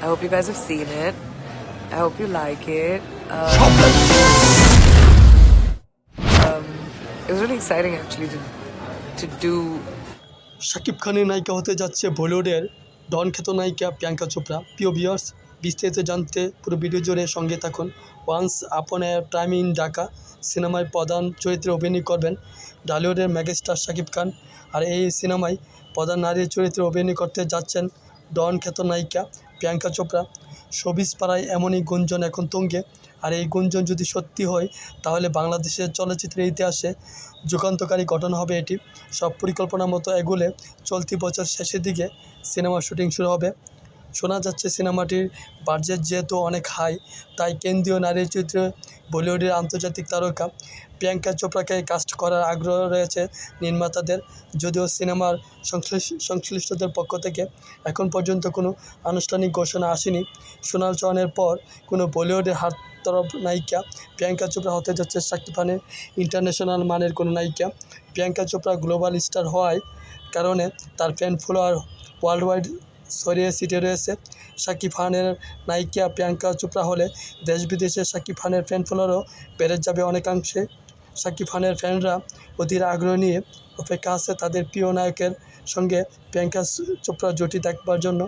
I hope you guys have seen it. I hope you like it. Uh, um, it was really exciting actually to to do Shakib খানের নায়িকা হতে যাচ্ছে বলিউডের ডন খ্যাত নায়িকা প্রিয়াঙ্কা চোপড়া প্রিয় বিয়ার্স বিস্তারিত জানতে পুরো ভিডিও জুড়ে সঙ্গে থাকুন once upon A time in Dhaka সিনেমায় প্রধান চরিত্রে অভিনয় করবেন ঢালিউডের মেগাস্টার শাকিব খান আর এই সিনেমায় প্রধান নারীর চরিত্রে অভিনয় করতে যাচ্ছেন ডন খ্যাত নায়িকা প্রিয়াঙ্কা চোপড়া। শোবিস পাড়ায় এমনই গুঞ্জন এখন তুঙ্গে। আর এই গুঞ্জন যদি সত্যি হয়, তাহলে বাংলাদেশের চলচ্চিত্রের ইতিহাসে যুগান্তকারী ঘটনা হবে এটি। সব পরিকল্পনা মতো এগুলে চলতি বছর শেষের দিকে সিনেমা শুটিং শুরু হবে। শোনা যাচ্ছে সিনেমাটির বাজেট যেহেতু অনেক হাই, তাই কেন্দ্রীয় নারী চরিত্রে বলিউডের আন্তর্জাতিক তারকা প্রিয়াঙ্কা চোপড়াকে কাস্ট করার আগ্রহ রয়েছে নির্মাতাদের, যদিও সিনেমার সংশ্লিষ্ট সংশ্লিষ্টদের পক্ষ থেকে এখন পর্যন্ত কোনো আনুষ্ঠানিক ঘোষণা আসেনি। সোনাল চৌহানের পর কোনো বলিউডের হাত তরফ নায়িকা প্রিয়াঙ্কা চোপড়া হতে যাচ্ছে শাকিব খানের ইন্টারন্যাশনাল মানের কোনো নায়িকা। প্রিয়াঙ্কা চোপড়া গ্লোবাল স্টার হওয়ায় কারণে তার ফ্যান ফলোয়ার ওয়ার্ল্ড ওয়াইড ছড়িয়ে ছিটিয়ে রয়েছে। শাকিব খানের, নায়িকা প্রিয়াঙ্কা চোপড়া হলে দেশ বিদেশে শাকিব খানের ফ্যান ফলোয়ারও বেড়ে যাবে অনেকাংশে। শাকিব খানের ফ্যানরা অধীর আগ্রহ নিয়ে অপেক্ষা আছে তাদের প্রিয় নায়কের সঙ্গে প্রিয়াঙ্কা চোপড়া জুটি দেখবার জন্য।